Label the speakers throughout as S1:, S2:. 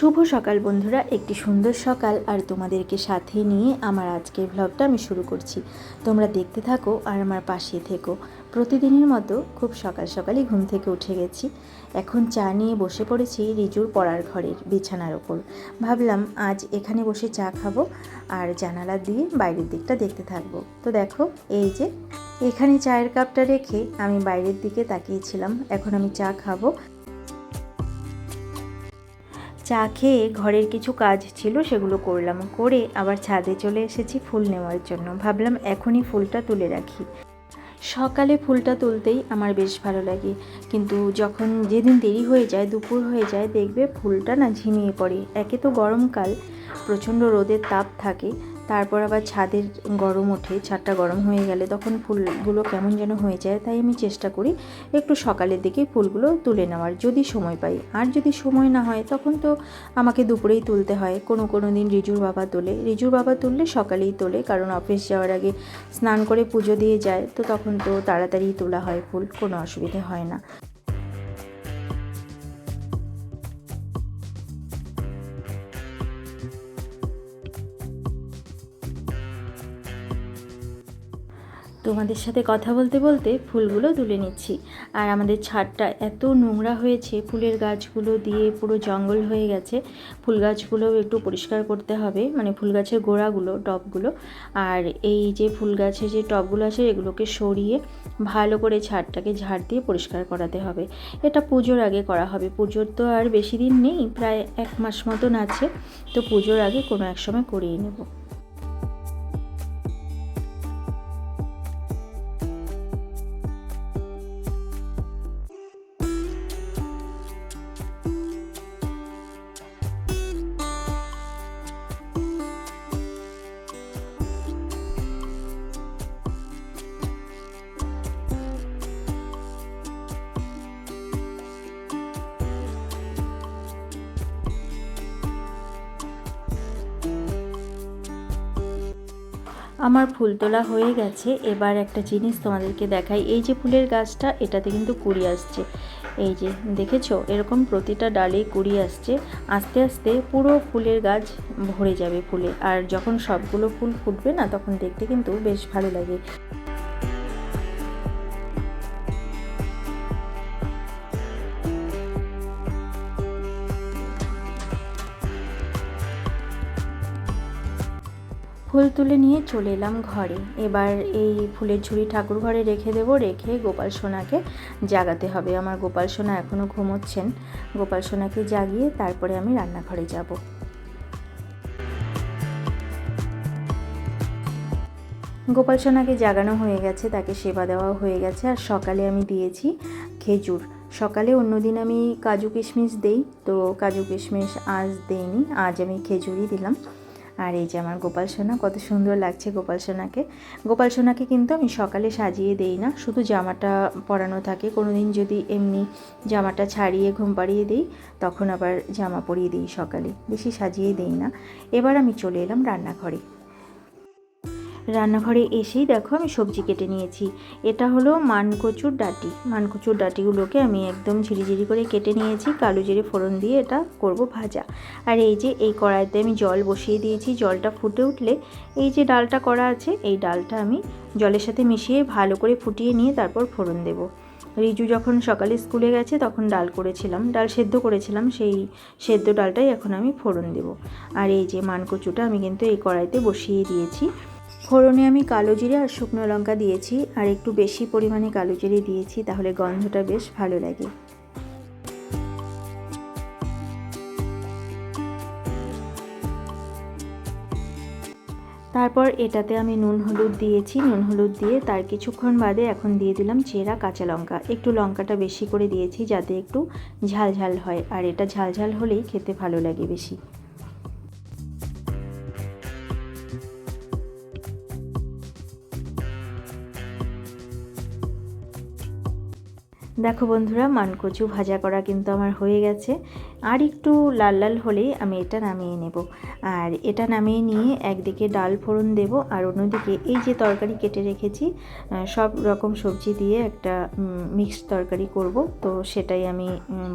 S1: শুভ সকাল বন্ধুরা, একটি সুন্দর সকাল। আর তোমাদেরকে সাথে নিয়ে আমার আজকের ব্লগটা আমি শুরু করছি। তোমরা দেখতে থাকো আর আমার পাশে থেকো। প্রতিদিনের মতো খুব সকাল সকালই ঘুম থেকে উঠে গেছি। এখন চা নিয়ে বসে পড়েছি রিজুর পড়ার ঘরের বিছানার ওপর। ভাবলাম, আজ এখানে বসে চা খাব আর জানালা দিয়ে বাইরের দিকটা দেখতে থাকব। তো দেখো, এই যে এখানে চায়ের কাপটা রেখে আমি বাইরের দিকে তাকিয়েছিলাম। এখন আমি চা খাব। চা খেয়ে ঘরের কিছু কাজ ছিল সেগুলো করলাম। করে আবার ছাদে চলে এসেছি ফুল নেওয়ার জন্য। ভাবলাম এখনই ফুলটা তুলে রাখি। সকালে ফুলটা তুলতেই আমার বেশ ভালো লাগে। কিন্তু যখন যেদিন দেরি হয়ে যায়, দুপুর হয়ে যায়, দেখবে ফুলটা না ঝিমিয়ে পড়ে। একে তো গরমকাল, প্রচণ্ড রোদের তাপ থাকে। তারপর আবার ছাদের গরম ওঠে, ছাদটা গরম হয়ে গেলে তখন ফুলগুলো কেমন যেন হয়ে যায়, তাই আমি চেষ্টা করি একটু সকালের দিকে ফুলগুলো তুলে নেওয়ার, যদি সময় পাই। আর যদি সময় না হয়, তখন তো আমাকে দুপুরেই তুলতে হয়। কোনো কোনো দিন রিজুর বাবা তোলে। রিজুর বাবা তুললে সকালেই তোলে, কারণ অফিস যাওয়ার আগে স্নান করে পুজো দিয়ে যায়, তো তখন তো তাড়াতাড়ি তোলা হয় ফুল, কোনো অসুবিধে হয় না। তোমাদের সাথে কথা বলতে বলতে ফুলগুলো তুলে নিচ্ছি। আর আমাদের ছাদটা এত নোংরা হয়েছে, ফুলের গাছগুলো দিয়ে পুরো জঙ্গল হয়ে গেছে। ফুল গাছগুলোও একটু পরিষ্কার করতে হবে মানে ফুল গাছের গোড়াগুলো, টবগুলো। আর এই যে ফুল গাছের যে টবগুলো আছে, এগুলোকে সরিয়ে ভালো করে ছাদটাকে ঝাড় দিয়ে পরিষ্কার করাতে হবে। এটা পুজোর আগে করা হবে। পুজোর তো আর বেশি দিন নেই, প্রায় এক মাস মতন আছে। তো পুজোর আগে কোনো এক সময় করিয়ে নেব। আমার ফুল তোলা হয়ে গেছে। এবার একটা জিনিস তোমাদেরকে দেখাই। এই যে ফুলের গাছটা, এটাতে কিন্তু কুড়ি আসছে। এই যে, দেখেছ? এরকম প্রতিটা ডালে কুড়ি আসছে। আস্তে আস্তে পুরো ফুলের গাছ ভরে যাবে ফুলে। আর যখন সবগুলো ফুল ফুটবে না, তখন দেখতে কিন্তু বেশ ভালো লাগে। ফুল তুলে নিয়ে চলে এলাম ঘরে। এবার এই ফুলের ঝুড়ি ঠাকুর ঘরে রেখে দেবো, রেখে গোপাল সোনাকে জাগাতে হবে। আমার গোপাল সোনা এখনও ঘুমোচ্ছেন। গোপাল সোনাকে জাগিয়ে তারপরে আমি রান্নাঘরে যাব। গোপাল সোনাকে জাগানো হয়ে গেছে, তাকে সেবা দেওয়া হয়ে গেছে, আর সকালে আমি দিয়েছি খেজুর। সকালে অন্যদিন আমি কাজু কিশমিশ দেই, তো কাজু কিশমিশ আজ দেইনি, আজ আমি খেজুরই দিলাম। আর এই যে আমার গোপাল সোনা, কত সুন্দর লাগছে গোপাল সোনাকে। গোপাল সোনাকে কিন্তু আমি সকালে সাজিয়ে দেই না, শুধু জামাটা পরানো থাকে। কোনো দিন যদি এমনি জামাটা ছাড়িয়ে, ঘুম পাড়িয়ে দিই, তখন আবার জামা পরিয়ে দিই সকালে। বেশি সাজিয়ে দিই না। এবার আমি চলে এলাম রান্নাঘরে। রান্নাঘরে এসেই দেখো আমি সবজি কেটে নিয়েছি। এটা হলো মানকচুর ডাটি। মানকচুর ডাটিগুলোকে আমি একদম ঝিরিঝিরি করে কেটে নিয়েছি, কালো জিরে ফোড়ন দিয়ে এটা করব ভাজা। আর এই যে এই কড়াইতে আমি জল বসিয়ে দিয়েছি, জলটা ফুটে উঠলে এই যে ডালটা করা আছে, এই ডালটা আমি জলের সাথে মিশিয়ে ভালো করে ফুটিয়ে নিয়ে তারপর ফোড়ন দেবো। রিজু যখন সকালে স্কুলে গেছে তখন ডাল করেছিলাম, ডাল সেদ্ধ করেছিলাম, সেই সেদ্ধ ডালটাই এখন আমি ফোড়ন দেব। আর এই যে মানকচুটা আমি কিন্তু এই কড়াইতে বসিয়ে দিয়েছি। ফোড়নে আমি কালো জিরে আর শুকনো লঙ্কা দিয়েছি, আর একটু বেশি পরিমাণে কালো জিরে দিয়েছি, তাহলে গন্ধটা বেশ ভালো লাগে। তারপর এটাতে আমি নুন হলুদ দিয়েছি, নুন হলুদ দিয়ে তার কিছুক্ষণ বাদে এখন দিয়ে দিলাম চেরা কাঁচা লঙ্কা। একটু লঙ্কাটা বেশি করে দিয়েছি যাতে একটু ঝাল ঝাল হয়, আর এটা ঝাল ঝাল হলেই খেতে ভালো লাগে বেশি। দেখো বন্ধুরা, মানকচু ভাজা করা কিন্তু আমার হয়ে গেছে। আর একটু লাল লাল হলেই আমি এটা নামিয়ে নেব। আর এটা নামিয়ে নিয়ে একদিকে ডাল ফোড়ন দেব আর অন্যদিকে এই যে তরকারি কেটে রেখেছি সব রকম সবজি দিয়ে একটা মিক্সড তরকারি করব। তো সেটাই আমি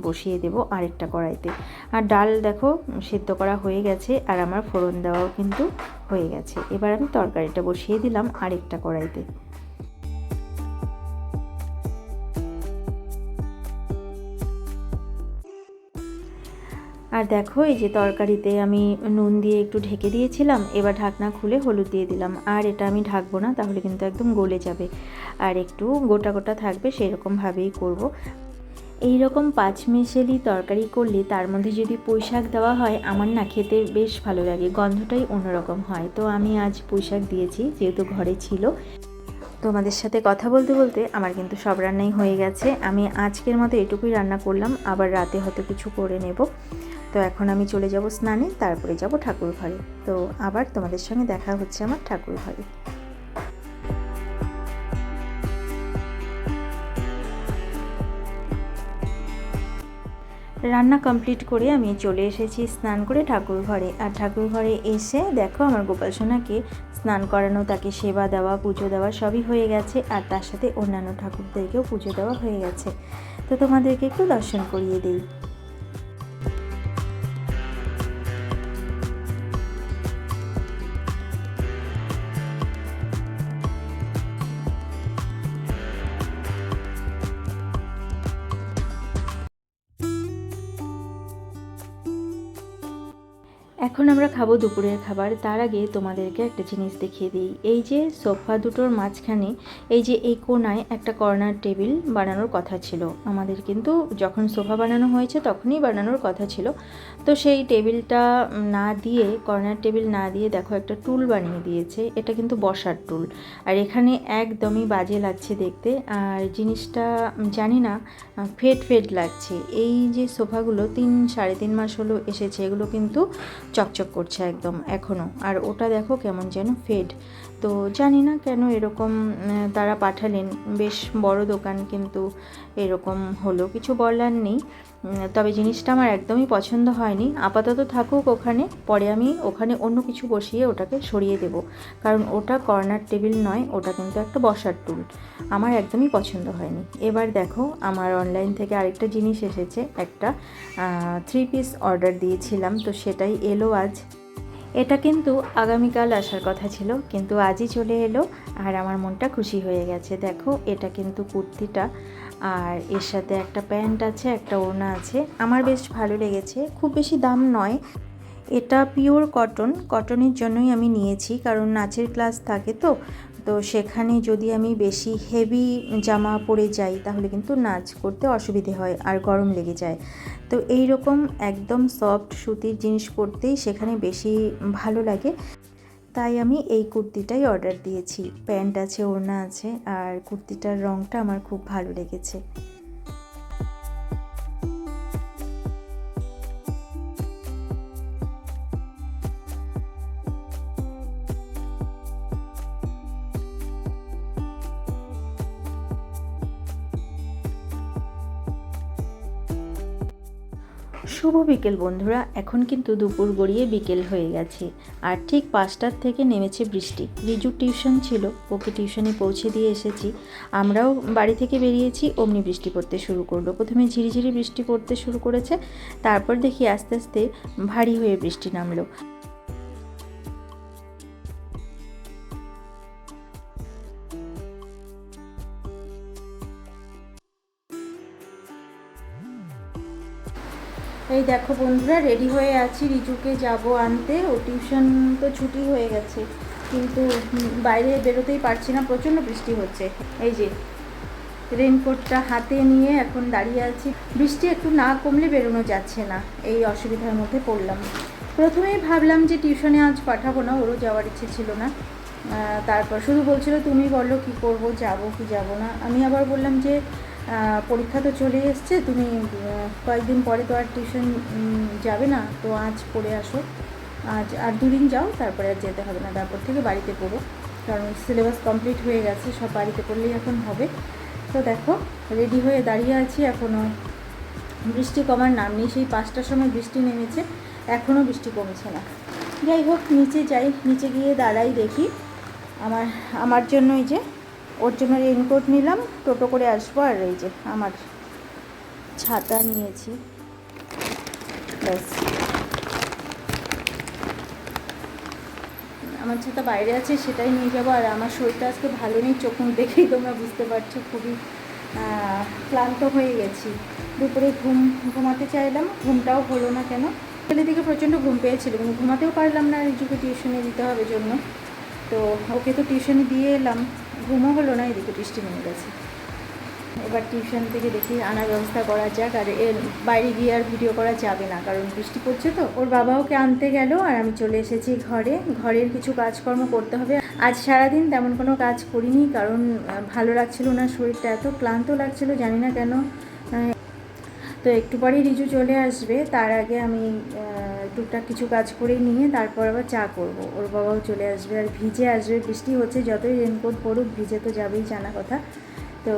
S1: বসিয়ে দেব আরেকটা কড়াইতে। আর ডাল দেখো, সেদ্ধ করা হয়ে গেছে আর আমার ফোড়ন দেওয়াও কিন্তু হয়ে গেছে। এবার আমি তরকারিটা বসিয়ে দিলাম আরেকটা কড়াইতে। আর দেখো, এই যে তরকারিতে আমি নুন দিয়ে একটু ঢেকে দিয়েছিলাম, এবার ঢাকনা খুলে হলুদ দিয়ে দিলাম। আর এটা আমি ঢাকবো না, তাহলে কিন্তু একদম গলে যাবে। আর একটু গোটা গোটা থাকবে, সেরকমভাবেই করব। এই রকম পাঁচ মিশেলি তরকারি করলে তার মধ্যে যদি পুঁই শাক দেওয়া হয়, আমার না খেতে বেশ ভালো লাগে, গন্ধটাই অন্যরকম হয়। তো আমি আজ পুঁই শাক দিয়েছি, যেহেতু ঘরে ছিল। তোমাদের সাথে কথা বলতে বলতে আমার কিন্তু সব রান্নাই হয়ে গেছে। আমি আজকের মতো এটুকুই রান্না করলাম, আবার রাতে হয়তো কিছু করে নেব। তো এখন আমি চলে যাব স্নানে, তারপরে যাব ঠাকুর ঘরে। তো আবার তোমাদের সঙ্গে দেখা হচ্ছে আমার ঠাকুর ঘরে। রান্না কমপ্লিট করে আমি চলে এসেছি স্নান করে ঠাকুর ঘরে। আর ঠাকুর ঘরে এসে দেখো আমার গোপাল সোনাকে স্নান করানো, তাকে সেবা দেওয়া, পুজো দেওয়া সবই হয়ে গেছে। আর তার সাথে অন্যান্য ঠাকুরদেরকেও পুজো দেওয়া হয়ে গেছে। তো তোমাদেরকে একটু দর্শন করিয়ে দিই। এখন আমরা খাব দুপুরের খাবার। তার আগে তোমাদেরকে একটা জিনিস দেখিয়ে দিই। এই যে সোফা দুটোর মাঝখানে এই যে এই কোনায় একটা কর্নার টেবিল বানানোর কথা ছিল। আমাদের কিন্তু যখন সোফা বানানো হয়েছে তখনই বানানোর কথা ছিল। তো সেই টেবিলটা না দিয়ে, কর্নার টেবিল না দিয়ে দেখো একটা টুল বানিয়ে দিয়েছে। এটা কিন্তু বসার টুল। আর এখানে একদমই বাজে লাগছে দেখতে। আর জিনিসটা জানি না, ফেড ফেড লাগছে। এই যে সোফাগুলো তিন, সাড়ে তিন মাস হলো এসেছে। এগুলো কিন্তু চকচক করছে একদম এখনও আর ওটা দেখো কেমন যেন ফেড তো জানি না কেন এরকম তারা পাঠালেন। বেশ বড় দোকান কিন্তু এরকম হলো, কিছু বলার নেই। তবে জিনিসটা আমার একদমই পছন্দ হয়নি। আপাতত থাকুক ওখানে, পরে আমি ওখানে অন্য কিছু বসিয়ে ওটাকে সরিয়ে দেব। কারণ ওটা কর্নার টেবিল নয়, ওটা কিন্তু একটা বসার টুল। আমার একদমই পছন্দ হয়নি। এবার দেখো, আমার অনলাইন থেকে আরেকটা জিনিস এসেছে। একটা থ্রি পিস অর্ডার দিয়েছিলাম, তো সেটাই এলো আজ। এটা কিন্তু আগামীকাল আসার কথা ছিল, কিন্তু আজই চলে এলো আর আমার মনটা খুশি হয়ে গেছে। দেখো, এটা কিন্তু কুর্তিটা আর এর সাথে একটা প্যান্ট আছে, একটা ওড়না আছে। আমার বেশ ভালো লেগেছে, খুব বেশি দাম নয়। এটা পিওর কটন, কটনের জন্যই আমি নিয়েছি, কারণ নাচের ক্লাস থাকে তো তো সেখানে যদি আমি বেশি হেভি জামা পরে যাই, তাহলে কিন্তু নাচ করতে অসুবিধে হয় আর গরম লেগে যায়। তো এই রকম একদম সফট সুতির জিনিস পরতেই সেখানে বেশি ভালো লাগে। তাই আমি এই কুর্তিটাই অর্ডার দিয়েছি। প্যান্ট আছে, ওড়না আছে, আর কুর্তিটার রঙটা আমার খুব ভালো লেগেছে। শুভ বিকেল, বন্ধুরা। এখন কিন্তু দুপুর গড়িয়ে বিকেল হয়ে গেছে। আর ঠিক পাঁচটার থেকে নেমেছে বৃষ্টি। রিজু টিউশন ছিল, ওকে টিউশনে পৌঁছে দিয়ে এসেছি। আমরাও বাড়ি থেকে বেরিয়েছি, অমনি বৃষ্টি পড়তে শুরু করল। প্রথমে ঝিরিঝিরি বৃষ্টি পড়তে শুরু করেছে, তারপর দেখি আস্তে আস্তে ভারী হয়ে বৃষ্টি নামলো। এই দেখো বন্ধুরা রেডি হয়ে আছি রিজুকে যাব আনতে। ও টিউশন তো ছুটি হয়ে গেছে, কিন্তু বাইরে বেরোতেই পারছি না, প্রচণ্ড বৃষ্টি হচ্ছে। এই যে রেনকোটটা হাতে নিয়ে এখন দাঁড়িয়ে আছি। বৃষ্টি একটু না কমলে বেরোনো যাচ্ছে না, এই অসুবিধার মধ্যে পড়লাম। প্রথমেই ভাবলাম যে টিউশনে আজ পাঠাবো না, ওরও যাওয়ার ইচ্ছে ছিল না। তারপর শুধু বলছিল, তুমি বলো কি করব, যাব কি যাব না? আমি আবার বললাম যে পরীক্ষা তো চলে এসছে, তুমি কয়েকদিন পরে তো আর টিউশন যাবে না, তো আজ পড়ে আসো। আজ, আর দুদিন যাও, তারপরে আর যেতে হবে না, তারপর থেকে বাড়িতে পড়ো। কারণ সিলেবাস কমপ্লিট হয়ে গেছে, সব বাড়িতে পড়লেই এখন হবে। তো দেখো রেডি হয়ে দাঁড়িয়ে আছি এখনও বৃষ্টি কমার নাম নেই, সেই পাঁচটার সময় বৃষ্টি নেমেছে এখনও বৃষ্টি কমছে না। যাই হোক, নিচে যাই, নিচে গিয়ে দাঁড়াই দেখি। আমার আমার জন্য এই যে ওর জন্য রেনকোট নিলাম, টোটো করে আসব আর এই যে আমার ছাতা নিয়েছি। ব্যাস। আমার ছাতা বাইরে আছে, সেটাই নিয়ে যাব। আর আমার শরীরটা আজকে ভালো নেই, চোখ দেখেই তোমরা বুঝতে পারছ, খুবই ক্লান্ত হয়ে গেছি। দুপুরে ঘুম, ঘুমাতে চাইলাম, ঘুমটাও হলো না কেন? ছেলে দিকে প্রচণ্ড ঘুম পেয়েছিল কিন্তু ঘুমাতেও পারলাম না রিজুকে টিউশনে দিতে হবে জন্য। তো ওকে তো টিউশনে দিয়ে এলাম। ঘুমও হলো না, এদিকে বৃষ্টি নেমে গেছে। এবার টিউশন থেকে দেখি আনার ব্যবস্থা করা যাক, আর এর বাইরে গিয়ে আর ভিডিও করা যাবে না, কারণ বৃষ্টি পড়ছে তো। ওর বাবা ওকে আনতে গেল, আর আমি চলে এসেছি ঘরে। ঘরের কিছু কাজকর্ম করতে হবে। আজ সারাদিন তেমন কোনো কাজ করিনি, কারণ ভালো লাগছিল না শরীরটা এত ক্লান্ত লাগছিল, জানি না কেন। তো একটু পরেই রিজু চলে আসবে। তার আগে আমি টুকটাক কিছু কাজ করে নিয়ে তারপর আবার চা করব। ওর বাবাও চলে আসবে আর ভিজে আসবে। বৃষ্টি হচ্ছে, যতই রেনকোট পড়ুক, ভিজে তো যাবেই জানা কথা। তো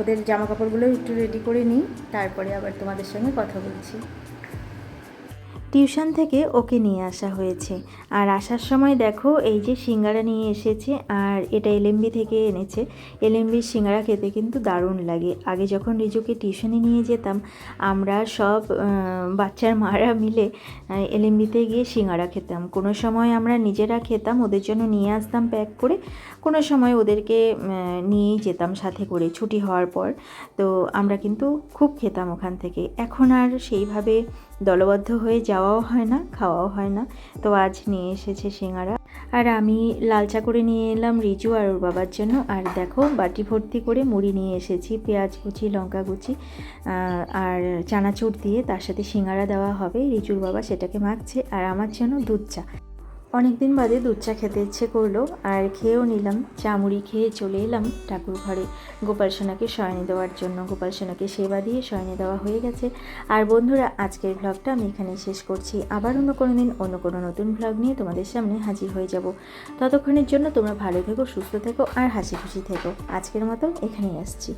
S1: ওদের জামা কাপড়গুলো একটু রেডি করে নিই, তারপরে আবার তোমাদের সঙ্গে কথা বলছি। টিউশন থেকে ওকে নিয়ে আসা হয়েছে। আর আসার সময় দেখো, এই যে সিঙ্গারা নিয়ে এসেছে আর এটা এলএমবি থেকে এনেছে। এলএমবির সিঙ্গারা খেতে কিন্তু দারুণ লাগে। আগে যখন রিজুকে টিউশনে নিয়ে যেতাম, আমরা সব বাচ্চার মারা মিলে এলএমবিতে গিয়ে সিঙ্গারা খেতাম। কোনো সময় আমরা নিজেরা খেতাম, ওদের জন্য নিয়ে আসতাম প্যাক করে। কোনো সময় ওদেরকে নিয়েই যেতাম সাথে করে ছুটি হওয়ার পর। তো আমরা কিন্তু খুব খেতাম ওখান থেকে। এখন আর সেইভাবে দলবদ্ধ হয়ে যাওয়াও হয় না, খাওয়াও হয় না। তো আজ নিয়ে এসেছে সিঙ্গারা। আর আমি লালচা করে নিয়ে এলাম রিজু আর ওর বাবার জন্য। আর দেখো, বাটি ভর্তি করে মুড়ি নিয়ে এসেছি, পেঁয়াজ কুচি, লঙ্কা কুচি আর চানাচুর দিয়ে তার সাথে সিঙ্গারা দেওয়া হবে। রিজুর বাবা সেটাকে মাখছে আর আমার জন্য দুধ চা। অনেক দিন বাদে দুধ চা খেতে ইচ্ছে করল, আর খেয়েও নিলাম, চা মুড়ি খেয়ে চলে এলাম ঠাকুর ঘরে। গোপাল সোনাকে শয়নে দেওয়ার জন্য, গোপাল সোনাকে সেবা দিয়ে শয়নে দেওয়া হয়ে গেছে। আর বন্ধুরা, আজকের ভ্লগটা আমি এখানে শেষ করছি। আবার অন্য কোনো দিন, অন্য কোনো নতুন ভ্লগ নিয়ে তোমাদের সামনে হাজির হয়ে যাব। ততক্ষণের জন্য তোমরা ভালো থেকো, সুস্থ থেকো, আর হাসি খুশি থেকো। আজকের মতো এখানেই আসছি।